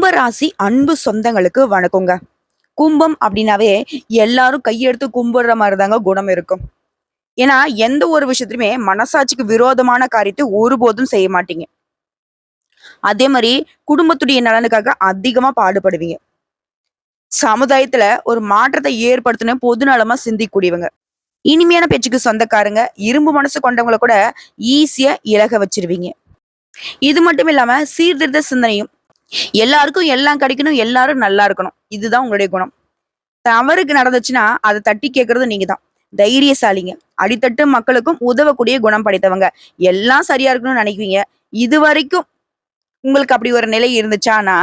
கும்பராசி அன்பு சொந்தங்களுக்கு வணக்கங்க. கும்பம் அப்படின்னாவே எல்லாரும் கையெடுத்து கும்பிடுற மாதிரி தாங்க குணம் இருக்கும். ஏன்னா எந்த ஒரு விஷயத்துலயுமே மனசாட்சிக்கு விரோதமான காரியத்தை ஒருபோதும் செய்ய மாட்டீங்க. அதே மாதிரி குடும்பத்துடைய நலனுக்காக அதிகமா பாடுபடுவீங்க. சமுதாயத்துல ஒரு மாற்றத்தை ஏற்படுத்தணும் பொதுநலமா சிந்திக்கூடியவங்க இனிமையான பேச்சுக்கு சொந்தக்காரங்க இரும்பு மனசு கொண்டவங்கள கூட ஈஸியா இலக வச்சிருவீங்க. இது மட்டும் இல்லாம சீர்திருத்த சிந்தனையும் எல்லாருக்கும் எல்லாம் கிடைக்கணும் எல்லாரும் நல்லா இருக்கணும். இதுதான் உங்களுடைய குணம். தவறுக்கு நடந்துச்சுன்னா அதை தட்டி கேட்கறது நீங்க தான் தைரியசாலிங்க. அடித்தட்டு மக்களுக்கும் உதவக்கூடிய குணம் படைத்தவங்க. எல்லாம் சரியா இருக்கணும்னு நினைக்குவீங்க இது வரைக்கும் உங்களுக்கு அப்படி ஒரு நிலை இருந்துச்சானா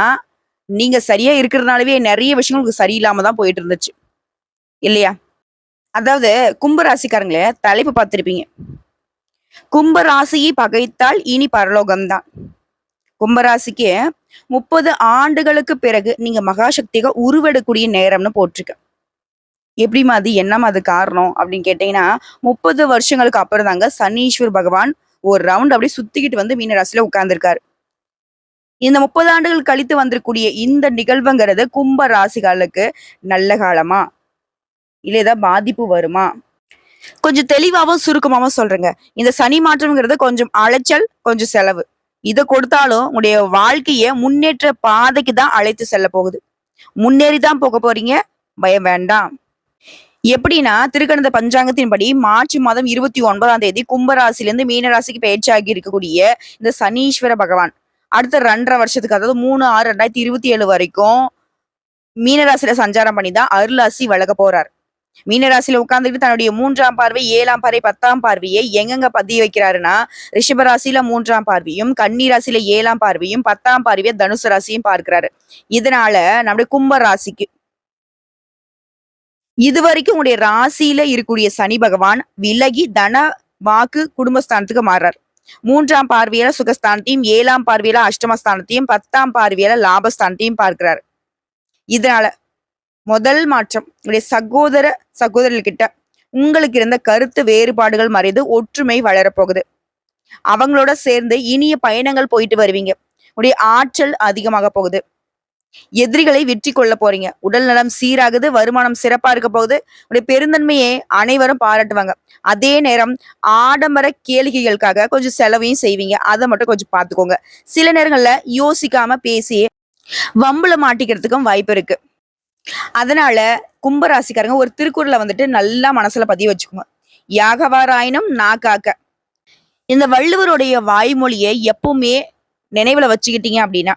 நீங்க சரியா இருக்கிறதுனாலவே நிறைய விஷயங்கள் உங்களுக்கு சரியில்லாம தான் போயிட்டு இருந்துச்சு. இல்லையா? அதாவது கும்பராசிக்காரங்களே தலைப்பு பார்த்துருப்பீங்க. கும்பராசியை பகைத்தால் இனி பரலோகம்தான். கும்பராசிக்கு முப்பது ஆண்டுகளுக்கு பிறகு நீங்க மகாசக்திக உருவெடுக்கூடிய நேரம்னு போட்டிருக்கு. எப்படிமா அது? என்னமா அது காரணம்? அப்படின்னு கேட்டீங்கன்னா முப்பது வருஷங்களுக்கு அப்புறம் தாங்க சனீஸ்வர் பகவான் ஒரு ரவுண்ட் அப்படியே சுத்திக்கிட்டு வந்து மீன ராசியில உட்கார்ந்துருக்காரு. இந்த முப்பது ஆண்டுகள் கழித்து வந்திருக்கூடிய இந்த நிகழ்வுங்கிறது கும்ப ராசிகளுக்கு நல்ல காலமா? இல்ல ஏதாவது பாதிப்பு வருமா? கொஞ்சம் தெளிவாவும் சுருக்கமாவும் சொல்றேங்க. இந்த சனி மாற்றம்ங்கிறது கொஞ்சம் அலைச்சல் கொஞ்சம் செலவு. இதை கொடுத்தாலும் உங்களுடைய வாழ்க்கைய முன்னேற்ற பாதைக்கு தான் அழைத்து செல்ல போகுது. முன்னேறி தான் போக போறீங்க. பயம் வேண்டாம். எப்படின்னா திருக்கணந்த பஞ்சாங்கத்தின்படி மார்ச் மாதம் இருபத்தி ஒன்பதாம் தேதி கும்பராசிலிருந்து மீனராசிக்கு பயிற்சியாகி இருக்கக்கூடிய இந்த சனீஸ்வர பகவான். அடுத்த ரெண்டரை வருஷத்துக்கு அதாவது மூணு ஆறு ரெண்டாயிரத்தி இருபத்தி ஏழு வரைக்கும் மீனராசியில சஞ்சாரம் பண்ணி தான் அருளாசி வழங்க போறார். மீனராசியில உட்கார்ந்துட்டு தன்னுடைய மூன்றாம் பார்வை ஏழாம் பார்வை பத்தாம் பார்வையை எங்கெங்க பதிய வைக்கிறாருன்னா ரிஷபராசியில மூன்றாம் பார்வையும் கன்னி ராசியில ஏழாம் பார்வையும் பத்தாம் பார்வையை தனுசு ராசியும் பார்க்கிறாரு. இதனால நம்முடைய கும்ப ராசிக்கு இது வரைக்கும் உங்களுடைய ராசியில இருக்கக்கூடிய சனி பகவான் விலகி தன வாக்கு குடும்பஸ்தானத்துக்கு மாறுறார். மூன்றாம் பார்வையில சுகஸ்தானத்தையும் ஏழாம் பார்வையில அஷ்டமஸ்தானத்தையும் பத்தாம் பார்வையில லாபஸ்தானத்தையும் பார்க்கிறார். இதனால முதல் மாற்றம் உங்களுடைய சகோதர சகோதரர்கிட்ட உங்களுக்கு இருந்த கருத்து வேறுபாடுகள் மறைந்து ஒற்றுமை வளரப்போகுது. அவங்களோட சேர்ந்து இனிய பயணங்கள் போயிட்டு வருவீங்க. உடைய ஆற்றல் அதிகமாக போகுது. எதிரிகளை வெற்றி கொள்ள போறீங்க. உடல் நலம் சீராகுது வருமானம் சிறப்பா இருக்க போகுது. உடைய பெருந்தன்மையை அனைவரும் பாராட்டுவாங்க. அதே நேரம் ஆடம்பர கேளிகைகளுக்காக கொஞ்சம் செலவையும் செய்வீங்க. அதை மட்டும் கொஞ்சம் பார்த்துக்கோங்க. சில நேரங்கள்ல யோசிக்காம பேசி வம்புல மாட்டிக்கிறதுக்கும் வாய்ப்பு இருக்கு. அதனால கும்பராசிக்காரங்க ஒரு திருக்குறளை வந்துட்டு நல்லா மனசுல பதிய வச்சுக்கோங்க. யாகவாராயினும் நா காக்க இந்த வள்ளுவருடைய வாய்மொழியை எப்பவுமே நினைவுல வச்சுக்கிட்டீங்க அப்படின்னா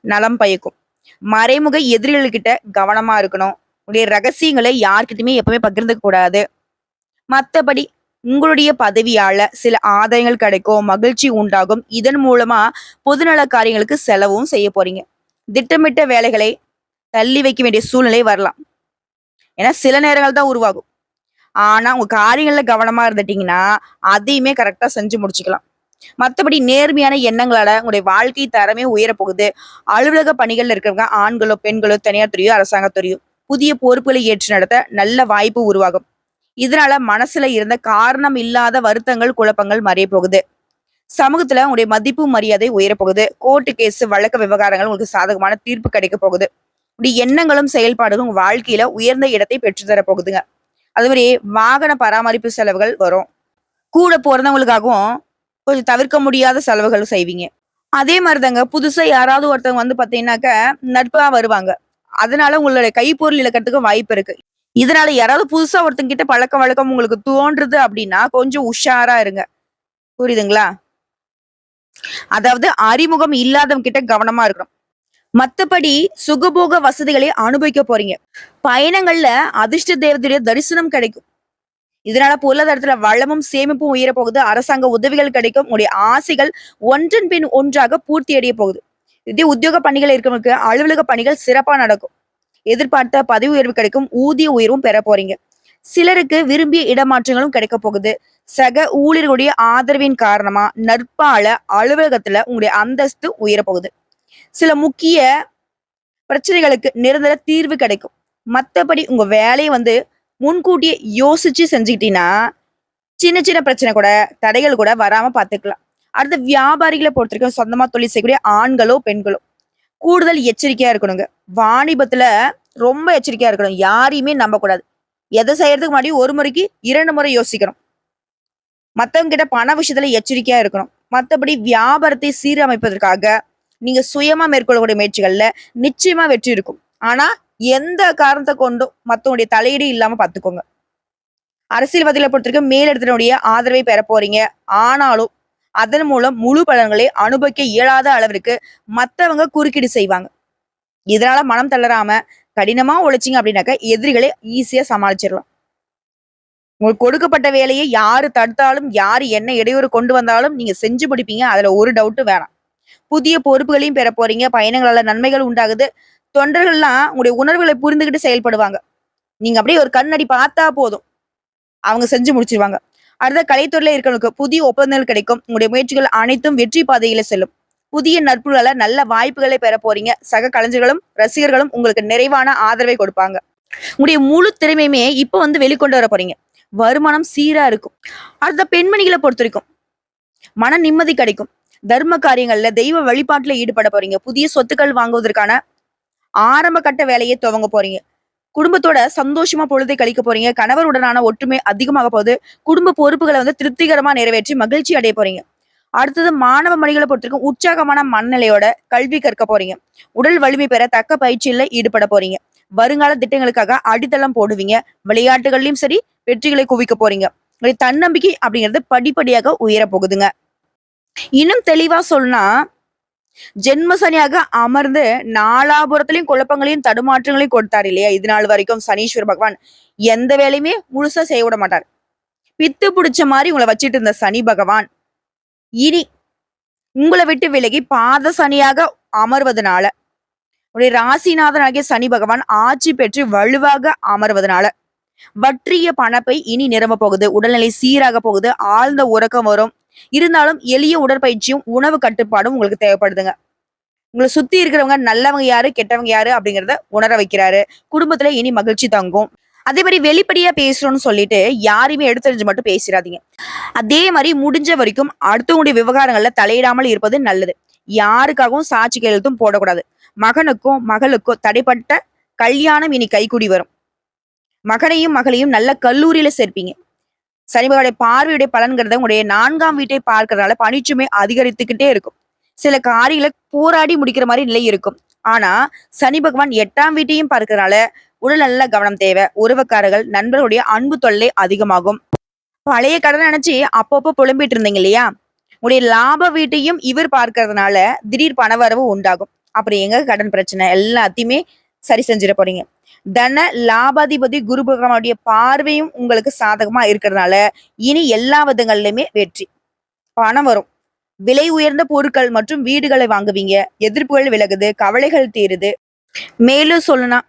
நலம் பயக்கும். மறைமுக எதிரிகள்கிட்ட கவனமா இருக்கணும். உங்களுடைய ரகசியங்களை யார்கிட்டயுமே எப்பவுமே பகிர்ந்துக்க கூடாது. மத்தபடி உங்களுடைய பதவியால சில ஆதாயங்கள் கிடைக்கும் மகிழ்ச்சி உண்டாகும். இதன் மூலமா பொதுநல காரியங்களுக்கு செலவும் செய்ய போறீங்க. திட்டமிட்ட வேலைகளை தள்ளி வைக்க வேண்டிய சூழ்நிலை வரலாம். ஏன்னா சில நேரங்கள் தான் உருவாகும். ஆனா உங்க காரியங்கள்ல கவனமா இருந்துட்டீங்கன்னா அதையுமே கரெக்டா செஞ்சு முடிச்சுக்கலாம். மற்றபடி நேர்மையான எண்ணங்களால உங்களுடைய வாழ்க்கை தரமே உயரப் போகுது அலுவலக பணிகள்ல இருக்கிறவங்க ஆண்களோ பெண்களோ தனியார் துறையோ அரசாங்கத்துறையோ புதிய பொறுப்புகளை ஏற்று நடத்த நல்ல வாய்ப்பு உருவாகும். இதனால மனசுல இருந்த காரணம் இல்லாத வருத்தங்கள் குழப்பங்கள் மறைய போகுது. சமூகத்துல உங்களுடைய மதிப்பு மரியாதை உயரப்போகுது கோர்ட்டு கேஸ் வழக்கு விவகாரங்கள் உங்களுக்கு சாதகமான தீர்ப்பு கிடைக்க போகுது. இப்படி எண்ணங்களும் செயல்பாடுகளும் உங்க வாழ்க்கையில உயர்ந்த இடத்தை பெற்றுத்தர போகுதுங்க அது மாதிரி வாகன பராமரிப்பு செலவுகள் வரும். கூட பிறந்தவங்களுக்காகவும் கொஞ்சம் தவிர்க்க முடியாத செலவுகள் செய்வீங்க. அதே மாதிரிதாங்க புதுசா யாராவது ஒருத்தவங்க வந்து பாத்தீங்கன்னாக்க நட்பா வருவாங்க. அதனால உங்களுடைய கைப்பொருள் இழக்கிறதுக்கு வாய்ப்பு இருக்கு. இதனால யாராவது புதுசா ஒருத்தங்க கிட்ட பழக்க வழக்கம் உங்களுக்கு தோன்றுது அப்படின்னா கொஞ்சம் உஷாரா இருங்க. புரியுதுங்களா? அதாவது அறிமுகம் இல்லாதவங்க கிட்ட கவனமா இருக்கணும். மத்தபடி சுகபோக வசதிகளை அனுபவிக்க போறீங்க. பயணங்கள்ல அதிர்ஷ்ட தேவதையுடைய தரிசனம் கிடைக்கும். இதனால பொருளாதாரத்துல வளமும் சேமிப்பும் உயர போகுது. அரசாங்க உதவிகள் கிடைக்கும். உங்களுடைய ஆசைகள் ஒன்றன் பின் ஒன்றாக பூர்த்தி அடைய போகுது. இதே உத்தியோக பணிகள் இருக்கிறவங்களுக்கு அலுவலக பணிகள் சிறப்பா நடக்கும். எதிர்பார்த்த பதவி உயர்வு கிடைக்கும். ஊதிய உயர்வும் பெற போறீங்க. சிலருக்கு விரும்பிய இடமாற்றங்களும் கிடைக்க போகுது. சக ஊழியர்களுடைய ஆதரவின் காரணமா நற்பால அலுவலகத்துல உங்களுடைய அந்தஸ்து உயர போகுது. சில முக்கிய பிரச்சனைகளுக்கு நிரந்தர தீர்வு கிடைக்கும். மத்தபடி உங்க வேலையை வந்து முன்கூட்டியே யோசிச்சு செஞ்சுக்கிட்டீங்கன்னா சின்ன சின்ன பிரச்சனை கூட தடைகள் கூட வராம பாத்துக்கலாம். அடுத்து வியாபாரிகளை பொறுத்த வரைக்கும் சொந்தமா தொழில் செய்யக்கூடிய ஆண்களோ பெண்களோ கூடுதல் எச்சரிக்கையா இருக்கணுங்க. வாணிபத்துல ரொம்ப எச்சரிக்கையா இருக்கணும். யாரையுமே நம்பக்கூடாது. எதை செய்யறதுக்கு முன்னாடி ஒரு முறைக்கு இரண்டு முறை யோசிக்கணும். மத்தவங்க கிட்ட பண விஷயத்துல எச்சரிக்கையா இருக்கணும். மத்தபடி வியாபாரத்தை சீரமைப்பதற்காக நீங்க சுயமா மேற்கொள்ளக்கூடிய முயற்சிகள்ல நிச்சயமா வெற்றி இருக்கும். ஆனா எந்த காரணத்தை கொண்டும் மத்தவங்களுடைய தலையீடு இல்லாம பாத்துக்கோங்க. அரசியல்வாதிகளை பொறுத்தவரைக்கும் மேலிடத்தினுடைய ஆதரவை பெற போறீங்க. ஆனாலும் அதன் மூலம் முழு பலன்களை அனுபவிக்க இயலாத அளவிற்கு மத்தவங்க குறுக்கீடு செய்வாங்க. இதனால மனம் தளராம கடினமா உழைச்சிங்க அப்படின்னாக்க எதிரிகளை ஈஸியா சமாளிச்சிடலாம். உங்களுக்கு கொடுக்கப்பட்ட வேலையை யாரு தடுத்தாலும் யாரு என்ன இடையூறு கொண்டு வந்தாலும் நீங்க செஞ்சு பிடிப்பீங்க அதுல ஒரு டவுட்டும் வேணாம். புதிய பொறுப்புகளையும் பெற போறீங்க பயணங்களால நன்மைகள் உண்டாகுது. தொண்டர்கள்லாம் உங்களுடைய உணர்வுகளை புரிந்துகிட்டு செயல்படுவாங்க. நீங்க அப்படியே ஒரு கண்ணடி பார்த்தா போதும். அவங்க செஞ்சு முடிச்சிருவாங்க. அடுத்த கலைத்துறையில இருக்கிறவங்களுக்கு புதிய ஒப்பந்தங்கள் கிடைக்கும். உங்களுடைய முயற்சிகள் அனைத்தும் வெற்றி பாதையில செல்லும். புதிய நட்புகளால நல்ல வாய்ப்புகளை பெற போறீங்க. சக கலைஞர்களும் ரசிகர்களும் உங்களுக்கு நிறைவான ஆதரவை கொடுப்பாங்க. உங்களுடைய முழு திறமையுமே இப்போ வந்து வெளிக்கொண்டு வர போறீங்க. வருமானம் சீரா இருக்கும். அடுத்த பெண்மணிகளை பொறுத்த வரைக்கும் மன நிம்மதி கிடைக்கும். தர்ம காரியங்கள்ல தெய்வ வழிபாட்டுல ஈடுபட போறீங்க. புதிய சொத்துக்கள் வாங்குவதற்கான ஆரம்ப கட்ட வேலையை துவங்க போறீங்க. குடும்பத்தோட சந்தோஷமா பொழுதை கழிக்க போறீங்க. கணவருடனான ஒற்றுமை அதிகமாக போகுது. குடும்ப பொறுப்புகளை வந்து திருப்திகரமா நிறைவேற்றி மகிழ்ச்சி அடைய போறீங்க. அடுத்தது மாணவ மணிகளை பொறுத்திருக்கும் உற்சாகமான மனநிலையோட கல்வி கற்க போறீங்க. உடல் வலிமை பெற தக்க பயிற்சியில ஈடுபட போறீங்க. வருங்கால திட்டங்களுக்காக அடித்தளம் போடுவீங்க. விளையாட்டுகள்லயும் சரி வெற்றிகளை குவிக்க போறீங்க. தன்னம்பிக்கை அப்படிங்கிறது படிப்படியாக உயர போகுதுங்க. இன்னும் தெளிவா சொன்னா ஜென்ம சனியாக அமர்ந்து நாலாபுரத்திலையும் குழப்பங்களையும் தடுமாற்றங்களையும் கொடுத்தார் இல்லையா? இது நாள் வரைக்கும் சனீஸ்வர பகவான். எந்த வேலையுமே முழுசா செய்ய விட மாட்டார். பித்து பிடிச்ச மாதிரி உங்களை வச்சிட்டு இருந்த சனி பகவான் இனி உங்களை விட்டு விலகி பாத சனியாக அமர்வதனால உடைய ராசிநாதனாகிய சனி பகவான் ஆட்சி பெற்று வலுவாக அமர்வதனால வற்றிய பணப்பை இனி நிரம்ப போகுது. உடல்நிலை சீராக போகுது. ஆழ்ந்த உறக்கம் வரும். இருந்தாலும் எளிய உடற்பயிற்சியும் உணவு கட்டுப்பாடும் உங்களுக்கு தேவைப்படுதுங்க. உங்களை சுத்தி இருக்கிறவங்க நல்லவங்க யாரு கெட்டவங்க யாரு அப்படிங்கறத உணர வைக்கிறாரு. குடும்பத்துல இனி மகிழ்ச்சி தங்கும். அதே மாதிரி வெளிப்படையா பேசுறோம்னு சொல்லிட்டு யாரையுமே எடுத்தறிஞ்சு மட்டும் பேசிடாதீங்க அதே மாதிரி முடிஞ்ச வரைக்கும் அடுத்தவங்களுடைய விவகாரங்கள்ல தலையிடாமல் இருப்பது நல்லது. யாருக்காகவும் சாட்சி கையெழுத்தும் போடக்கூடாது. மகனுக்கும் மகளுக்கும் தடைப்பட்ட கல்யாணம் இனி கைக்குடி வரும். மகனையும் மகளையும் நல்ல கல்லூரியில சேர்ப்பீங்க. சனிபகனுடைய பார்வையுடைய பலன்கிறத உங்களுடைய நான்காம் வீட்டை பார்க்கறதுனால பணிச்சுமை அதிகரித்துக்கிட்டே இருக்கும். சில காரியங்களை போராடி முடிக்கிற மாதிரி நிலை இருக்கும். ஆனா சனி பகவான் எட்டாம் வீட்டையும் பார்க்கறதுனால உடல் நல்ல கவனம் தேவை உறவுக்காரர்கள் நண்பர்களுடைய அன்பு தொல்லை அதிகமாகும். பழைய கடன் நினைச்சு அப்பப்போ புலம்பிட்டு இருந்தீங்க இல்லையா? உடைய லாப வீட்டையும் இவர் பார்க்கறதுனால திடீர் பணவரவு உண்டாகும். அப்புறம் எங்க கடன் பிரச்சனை? எல்லாத்தையுமே சரி செஞ்சிட போறீங்க. தன லாபாதிபதி குரு பகவானுடைய பார்வையும் உங்களுக்கு சாதகமா இருக்கிறதுனால இனி எல்லா விதங்கள்லயுமே வெற்றி. பணம் வரும். விலை உயர்ந்த பொருட்கள் மற்றும் வீடுகளை வாங்குவீங்க. எதிர்ப்புகள் விலகுது கவலைகள் தீருது. மேலும் சொல்லணும்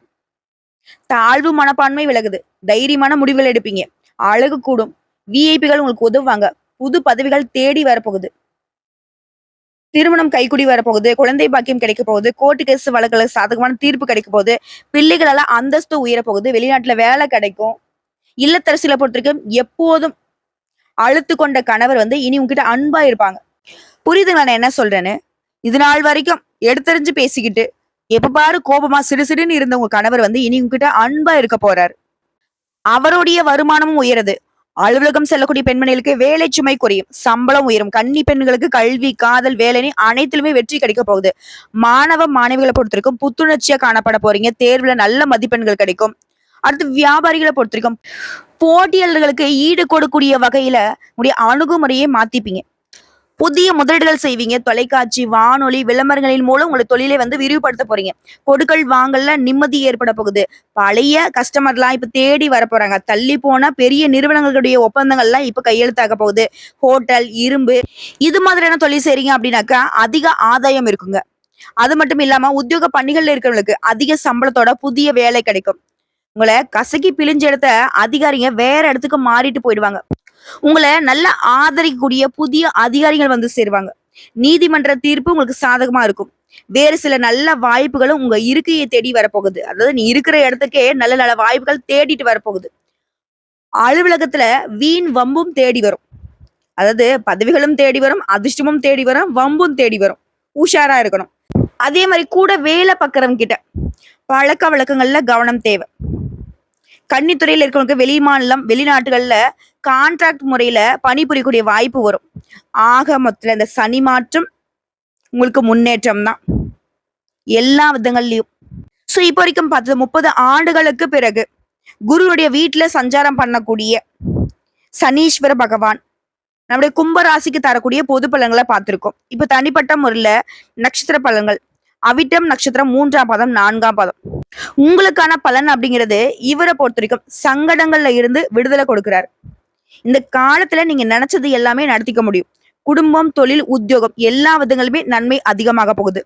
தாழ்வு மனப்பான்மை விலகுது. தைரியமான முடிவுகள் எடுப்பீங்க. அழகு கூடும். விஐபிகள் உங்களுக்கு உதவுவாங்க. புது பதவிகள் தேடி வரப்போகுது. திருமணம் கைக்குடி வரப்போகுது குழந்தை பாக்கியம் கிடைக்க போகுது கோர்ட்டு கேஸ் வழக்குல சாதகமான தீர்ப்பு கிடைக்க போகுது. பிள்ளைகளால அந்தஸ்து உயர போகுது வெளிநாட்டுல வேலை கிடைக்கும். இல்லத்தரசில பொறுத்திருக்கும் எப்போதும் அழுத்து கொண்ட கணவர் வந்து இனி உங்ககிட்ட அன்பா இருப்பாங்க. புரியுதுங்களா நான் என்ன சொல்றேன்னு? இது நாள் வரைக்கும் எடுத்தறிஞ்சு பேசிக்கிட்டு எப்ப பாரு கோபமா சிடு சிடுன்னு இருந்த உங்க கணவர் வந்து இனி உங்ககிட்ட அன்பா இருக்க போறாரு. அவருடைய வருமானமும் உயருது. அலுவலகம் செல்லக்கூடிய பெண்மணிகளுக்கு வேலை சுமை குறையும் சம்பளம் உயரும். கன்னி பெண்களுக்கு கல்வி காதல் வேலைன்னு அனைத்திலுமே வெற்றி கிடைக்க போகுது. மாணவ மாணவிகளை பொறுத்திருக்கும் புத்துணர்ச்சியா காணப்பட போறீங்க. தேர்வுல நல்ல மதிப்பெண்கள் கிடைக்கும். அடுத்து வியாபாரிகளை பொறுத்திருக்கும். போட்டியாளர்களுக்கு ஈடு கொடுக்கூடிய வகையில உடைய அணுகுமுறையை மாத்திப்பீங்க. புதிய முதலீடுகள் செய்வீங்க. தொலைக்காட்சி வானொலி விளம்பரங்களின் மூலம் உங்களை தொழிலை வந்து விரிவுபடுத்த போறீங்க. கொடுக்கல் வாங்கல நிம்மதி ஏற்பட போகுது. பழைய கஸ்டமர்லாம் இப்ப தேடி வர போறாங்க. தள்ளி போன பெரிய நிறுவனங்களுடைய ஒப்பந்தங்கள்லாம் இப்ப கையெழுத்தாக போகுது. ஹோட்டல் இரும்பு இது மாதிரியான தொழில் செய்றீங்க அப்படின்னாக்கா அதிக ஆதாயம் இருக்குங்க. அது மட்டும் இல்லாம உத்தியோக பணிகள்ல இருக்கிறவங்களுக்கு அதிக சம்பளத்தோட புதிய வேலை கிடைக்கும். உங்களை கசக்கி பிழிஞ்ச எடுத்த அதிகாரிங்க வேற இடத்துக்கு மாறிட்டு போயிடுவாங்க. உங்களை நல்ல ஆதரிக்கக்கூடிய புதிய அதிகாரிகள் வந்து சேருவாங்க. நீதிமன்ற தீர்ப்பு உங்களுக்கு சாதகமா இருக்கும். வேறு சில நல்ல வாய்ப்புகளும் உங்க இருக்கையை தேடி வரப்போகுது. அதாவது நீ இருக்கிற இடத்துக்கே நல்ல நல்ல வாய்ப்புகள் தேடிட்டு வரப்போகுது. அலுவலகத்துல வீண் வம்பும் தேடி வரும். அதாவது பதவிகளும் தேடி வரும் அதிர்ஷ்டமும் தேடி வரும் வம்பும் தேடி வரும். உஷாரா இருக்கணும். அதே மாதிரி கூட வேலை பார்க்குறவங்க கிட்ட பழக்க வழக்கங்கள்ல கவனம் தேவை. கன்னித்துறையில் இருக்கிறவங்களுக்கு வெளி மாநிலம் வெளிநாட்டுகள்ல கான்ட்ராக்ட் முறையில பணிபுரியக்கூடிய வாய்ப்பு வரும். ஆக மொத்தத்தில் இந்த சனி மாற்றம் உங்களுக்கு முன்னேற்றம் தான். எல்லா விதங்கள்லையும். ஸோ இப்போ வரைக்கும் பார்த்தது முப்பது ஆண்டுகளுக்கு பிறகு குருவுடைய வீட்டில் சஞ்சாரம் பண்ணக்கூடிய சனீஸ்வர பகவான் நம்முடைய கும்ப ராசிக்கு தரக்கூடிய பொது பலன்களை பார்த்துருக்கோம். இப்போ தனிப்பட்ட முறையில் நட்சத்திர பலன்கள் அவிட்டம் நட்சத்திரம் மூன்றாம் பாதம் நான்காம் பாதம். உங்களுக்கான பலன் அப்படிங்கிறது இவரை பொறுத்த வரைக்கும் சங்கடங்கள்ல இருந்து விடுதலை கொடுக்கிறார். இந்த காலத்துல நீங்க நினைச்சது எல்லாமே நடத்திக்க முடியும். குடும்பம் தொழில் உத்தியோகம் எல்லா விதங்களுமே நன்மை அதிகமாக போகுது.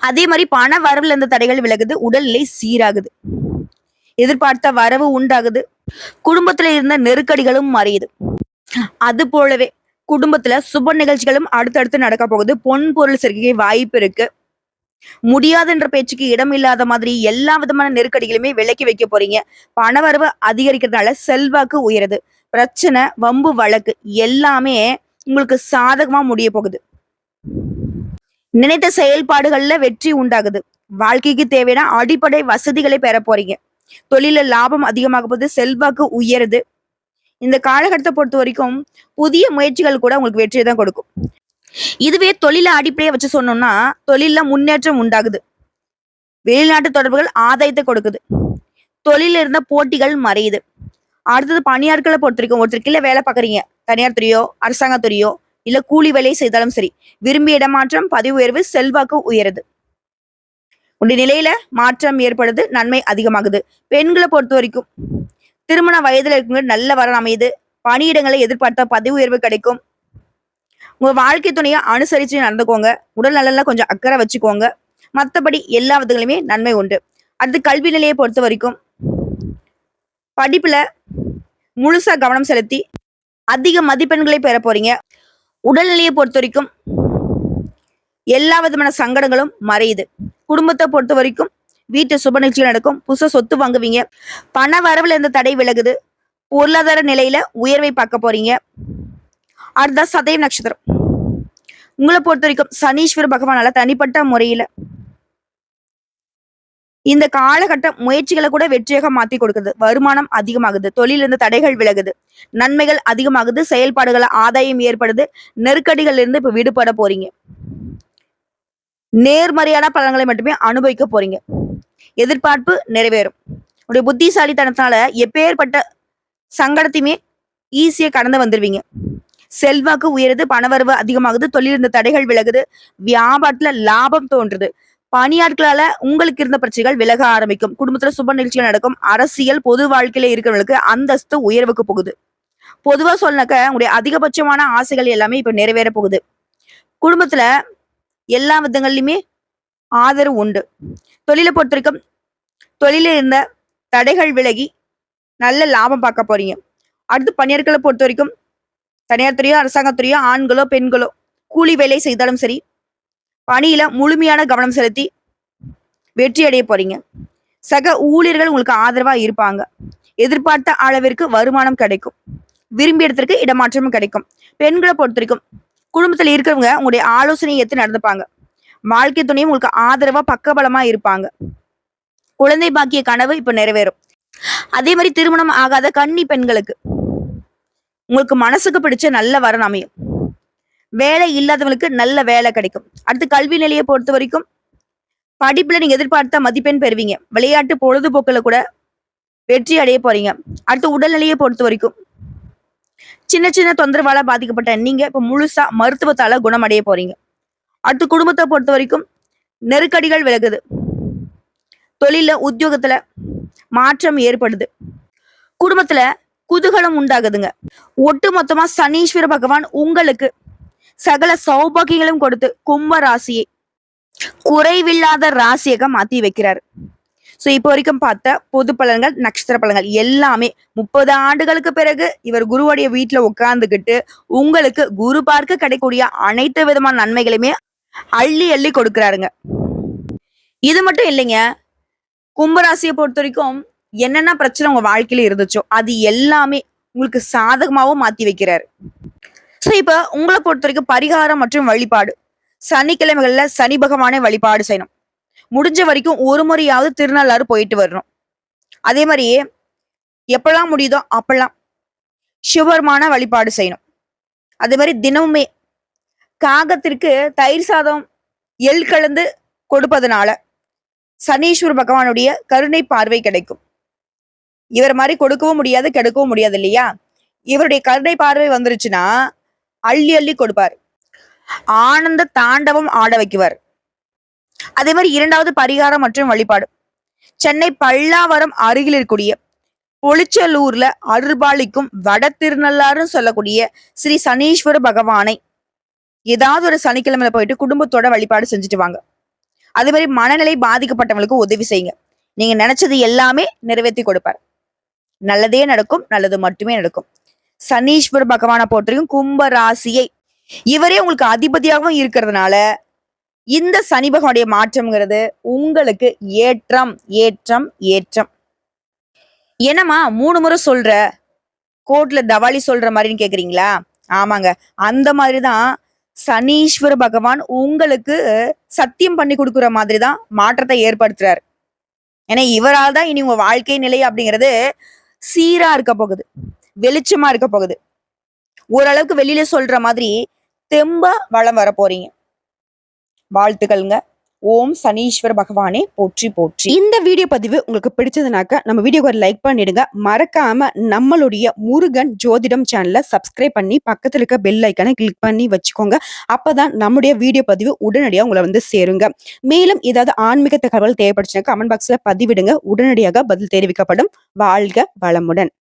அதே மாதிரி பண வரவுல இருந்த தடைகள் விலகுது உடல்நிலை சீராகுது. எதிர்பார்த்த வரவு உண்டாகுது. குடும்பத்துல இருந்த நெருக்கடிகளும் மறையுது. அது போலவே குடும்பத்துல சுப நிகழ்ச்சிகளும் அடுத்தடுத்து நடக்க போகுது. பொன் பொருள் சேர்க்கை வாய்ப்பு இருக்கு. முடியாதுன்ற பேச்சுக்கு இடம் இல்லாத மாதிரி எல்லா விதமான நெருக்கடிகளுமே விலக்கி வைக்க போறீங்க. பணவரவு அதிகரிக்கிறதுனால செல்வாக்கு உயருது. பிரச்சனை வம்பு வழக்கு எல்லாமே உங்களுக்கு சாதகமா முடிய போகுது. நினைத்த செயல்பாடுகள்ல வெற்றி உண்டாகுது. வாழ்க்கைக்கு தேவையான அடிப்படை வசதிகளை பெற போறீங்க. தொழில லாபம் அதிகமாக போகுது செல்வாக்கு உயருது. இந்த காலகட்டத்தை பொறுத்த வரைக்கும் புதிய முயற்சிகள் கூட உங்களுக்கு வெற்றியை தான் கொடுக்கும். இதுவே தொழில அடிப்படையை வச்சு சொன்னோம்னா தொழில முன்னேற்றம் உண்டாகுது. வெளிநாட்டு தொடர்புகள் ஆதாயத்தை கொடுக்குது. தொழில இருந்த போட்டிகள் மறையுது. அடுத்தது பணியாட்களை பொறுத்த வரைக்கும் ஒருத்தர் கீழே வேலை பார்க்குறீங்க. தனியார் துறையோ அரசாங்க துறையோ இல்ல கூலி வேலையை செய்தாலும் சரி விரும்பிய இடமாற்றம் பதவி உயர்வு செல்வாக்கு உயருது. உடைய நிலையில மாற்றம் ஏற்படுது நன்மை அதிகமாகுது. பெண்களை பொறுத்த வரைக்கும் திருமண வயதுல இருக்கவங்க நல்ல வரன் அமையுது. பணியிடங்களை எதிர்பார்த்த பதவி உயர்வு கிடைக்கும். உங்க வாழ்க்கை துணையை அனுசரிச்சு நடந்துக்கோங்க. உடல் நலன்ல கொஞ்சம் அக்கறை வச்சுக்கோங்க. மற்றபடி எல்லா விதங்களுமே நன்மை உண்டு. அடுத்து கல்வி நிலையை பொறுத்த வரைக்கும் படிப்புல முழுசா கவனம் செலுத்தி அதிக மதிப்பெண்களை பெற போறீங்க. உடல்நிலையை பொறுத்த வரைக்கும் எல்லா விதமான சங்கடங்களும் மறையுது. குடும்பத்தை பொறுத்த வரைக்கும் வீட்டு சுப நிகழ்ச்சிகள் நடக்கும். புதுசாக சொத்து வாங்குவீங்க. பண வரவுல இருந்த தடை விலகுது. பொருளாதார நிலையில உயர்வை பார்க்க போறீங்க. அடுத்த சதயம் நட்சத்திரம். உங்களை பொறுத்த வரைக்கும் சனீஸ்வர பகவானால தனிப்பட்ட முறையில இந்த காலகட்ட முயற்சிகளை கூட வெற்றியாக மாத்தி கொடுக்குது. வருமானம் அதிகமாகுது தொழில் இருந்து தடைகள் விலகுது நன்மைகள் அதிகமாகுது செயல்பாடுகள் ஆதாயம் ஏற்படுது நெருக்கடிகள் இருந்து இப்ப விடுபட போறீங்க. நேர்மறையான பலன்களை மட்டுமே அனுபவிக்க போறீங்க. எதிர்பார்ப்பு நிறைவேறும். உடைய புத்திசாலித்தனத்தினால எப்பேற்பட்ட சங்கடத்தையுமே ஈஸியா கடந்து வந்துருவீங்க. செல்வாக்கு உயருது பணவரவு அதிகமாகுது தொழில் இருந்த தடைகள் விலகுது வியாபாரத்துல லாபம் தோன்றுது. பணியாட்களால உங்களுக்கு இருந்த பிரச்சனைகள் விலக ஆரம்பிக்கும். குடும்பத்துல சுப நிகழ்ச்சிகள் நடக்கும். அரசியல் பொது வாழ்க்கையில இருக்கிறவங்களுக்கு அந்தஸ்து உயர்வுக்கு போகுது. பொதுவா சொன்னாக்க உங்களுடைய அதிகபட்சமான ஆசைகள் எல்லாமே இப்ப நிறைவேற போகுது. குடும்பத்துல எல்லா விதங்கள்லயுமே ஆதரவு உண்டு. தொழிலை பொறுத்த வரைக்கும் தொழில இருந்த தடைகள் விலகி நல்ல லாபம் பார்க்க போறீங்க. அடுத்து பணியாட்களை பொறுத்த வரைக்கும் தனியார் துறையோ அரசாங்கத்துறையோ ஆண்களோ பெண்களோ கூலி வேலை செய்தாலும் சரி பணியில முழுமையான கவனம் செலுத்தி வெற்றி அடைய போறீங்க. சக ஊழியர்கள் உங்களுக்கு ஆதரவா இருப்பாங்க. எதிர்பார்த்த அளவிற்கு வருமானம் கிடைக்கும். விரும்பிய இடத்திற்கு இடமாற்றமும் கிடைக்கும். பெண்களை பொறுத்த வரைக்கும் குடும்பத்தில் இருக்கிறவங்க உங்களுடைய ஆலோசனையை ஏற்று நடந்துப்பாங்க. வாழ்க்கை துணையும் உங்களுக்கு ஆதரவா பக்கபலமா இருப்பாங்க. குழந்தை பாக்கிய கனவு இப்ப நிறைவேறும். அதே மாதிரி திருமணம் ஆகாத கன்னி பெண்களுக்கு உங்களுக்கு மனசுக்கு பிடிச்ச நல்ல வரன் அமையும். வேலை இல்லாதவங்களுக்கு நல்ல வேலை கிடைக்கும். அடுத்து கல்வி நிலையை பொறுத்த வரைக்கும் படிப்புல நீங்க எதிர்பார்த்த மதிப்பெண் பெறுவீங்க. விளையாட்டு பொழுதுபோக்குல கூட வெற்றி அடைய போறீங்க. அடுத்து உடல்நிலையை பொறுத்த வரைக்கும் சின்ன சின்ன தொந்தரவால பாதிக்கப்பட்ட நீங்க இப்ப முழுசா மருத்துவத்தால குணமடைய போறீங்க. அடுத்து குடும்பத்தை பொறுத்த வரைக்கும் நெருக்கடிகள் விலகுது. தொழில உத்தியோகத்துல மாற்றம் ஏற்படுது. குடும்பத்துல குதூகலம் உண்டாகுதுங்க. ஒட்டு மொத்தமா சனீஸ்வர பகவான் உங்களுக்கு சகல சௌபாகியங்களும் கொடுத்து கும்ப ராசியை குறைவில்லாத ராசியாக மாத்தி வைக்கிறார். சோ இப்போ வரைக்கும் பார்த்த பொது பலன்கள் நட்சத்திர பலன்கள் எல்லாமே முப்பது ஆண்டுகளுக்கு பிறகு இவர் குருவுடைய வீட்டுல உட்கார்ந்துகிட்டு உங்களுக்கு குரு பார்க்க கிடைக்கக்கூடிய அனைத்து விதமான நன்மைகளையுமே அள்ளி அள்ளி கொடுக்கிறாருங்க. இது மட்டும் இல்லைங்க கும்பராசியை பொறுத்த வரைக்கும் என்னென்ன பிரச்சனை உங்க வாழ்க்கையில இருந்துச்சோ அது எல்லாமே உங்களுக்கு சாதகமாகவும் மாத்தி வைக்கிறாரு. ஸோ இப்போ உங்களை பொறுத்த வரைக்கும் பரிகாரம் மற்றும் வழிபாடு. சனிக்கிழமைகள்ல சனி பகவானை வழிபாடு செய்யணும். முடிஞ்ச வரைக்கும் ஒரு முறையாவது திருநள்ளாறு போயிட்டு வரணும். அதே மாதிரியே எப்பெல்லாம் முடியுதோ அப்பெல்லாம் சிவபெருமான வழிபாடு செய்யணும். அதே மாதிரி தினமுமே காகத்திற்கு தயிர் சாதம் எள் கலந்து கொடுப்பதனால சனீஸ்வர பகவானுடைய கருணை பார்வை கிடைக்கும். இவர் மாதிரி கொடுக்கவும் முடியாது கெடுக்கவும் முடியாது இல்லையா? இவருடைய கருணை பார்வை வந்துருச்சுன்னா அள்ளி அள்ளி கொடுப்பார். ஆனந்த தாண்டவம் ஆட வைக்குவார். அதே மாதிரி இரண்டாவது பரிகாரம் மற்றும் வழிபாடு. சென்னை பல்லாவரம் அருகில் இருக்கக்கூடிய பொளிச்சலூர்ல அருள்பாளிக்கும் வட திருநள்ளாறுன்னு சொல்லக்கூடிய ஸ்ரீ சனீஸ்வர பகவானை ஏதாவது ஒரு சனிக்கிழமையில போயிட்டு குடும்பத்தோட வழிபாடு செஞ்சுட்டு வாங்க. அதே மாதிரி மனநிலை பாதிக்கப்பட்டவங்களுக்கு உதவி செய்யுங்க. நீங்க நினைச்சது எல்லாமே நிறைவேற்றி கொடுப்பார். நல்லதே நடக்கும் நல்லது மட்டுமே நடக்கும். சனீஸ்வர பகவானை போற்றியும் கும்ப ராசியை இவரே உங்களுக்கு அதிபதியாகவும் இருக்கிறதுனால இந்த சனி பகவானுடைய மாற்றம்ங்கிறது உங்களுக்கு ஏற்றம் ஏற்றம் ஏற்றம். என்னம்மா மூணு முறை சொல்ற கோர்ட்ல தவாலி சொல்ற மாதிரின்னு கேக்குறீங்களா? ஆமாங்க. அந்த மாதிரிதான் சனீஸ்வர பகவான் உங்களுக்கு சத்தியம் பண்ணி கொடுக்குற மாதிரி தான் மாற்றத்தை ஏற்படுத்துறாரு. ஏன்னா இவரால் தான் இனி உங்க வாழ்க்கை நிலை அப்படிங்கிறது சீரா இருக்க போகுது. வெளிச்சமா இருக்க போகுது. ஓரளவுக்கு வெளியில சொல்ற மாதிரி தெம்ப வளம் வர போறீங்க. வாழ்த்துக்கள்ங்க. ஓம் சனீஸ்வர பகவானே போற்றி போற்றி. இந்த வீடியோ பதிவு உங்களுக்கு பிடிச்சதுனாக்க நம்ம வீடியோக்கு ஒரு லைக் பண்ணிடுங்க. மறக்காம நம்மளுடைய முருகன் ஜோதிடம் சேனலை சப்ஸ்கிரைப் பண்ணி பக்கத்தில் இருக்க பெல் ஐக்கனை கிளிக் பண்ணி வச்சுக்கோங்க. அப்பதான் நம்முடைய வீடியோ பதிவு உடனடியாக உங்களை வந்து சேருங்க. மேலும் ஏதாவது ஆன்மீக தகவல் தேவைப்படுச்சுன்னா கமெண்ட் பாக்ஸில் பதிவிடுங்க. உடனடியாக பதில் தெரிவிக்கப்படும். வாழ்க வளமுடன்.